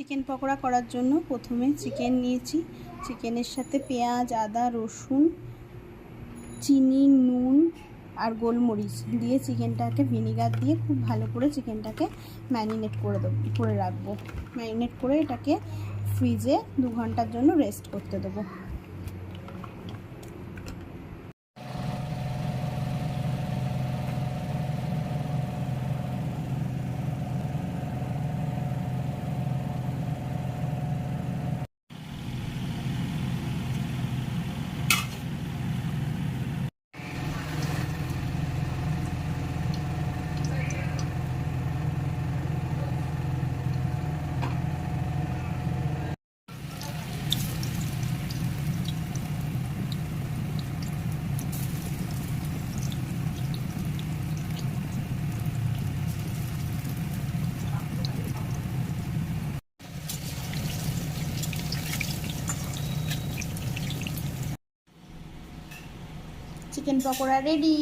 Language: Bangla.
চিকেন পকোড়া করার জন্য প্রথমে চিকেন নিয়েছি। চিকেনের সাথে পেঁয়াজ, আদা, রসুন, চিনি, নুন আর গোলমরিচ দিয়ে চিকেনটাকে ভিনিগার দিয়ে খুব ভালো করে চিকেনটাকে ম্যারিনেট করে দেবো, করে রাখব। ম্যারিনেট করে এটাকে ফ্রিজে দু ঘণ্টার জন্য রেস্ট করতে দেবো। Chicken pakora ready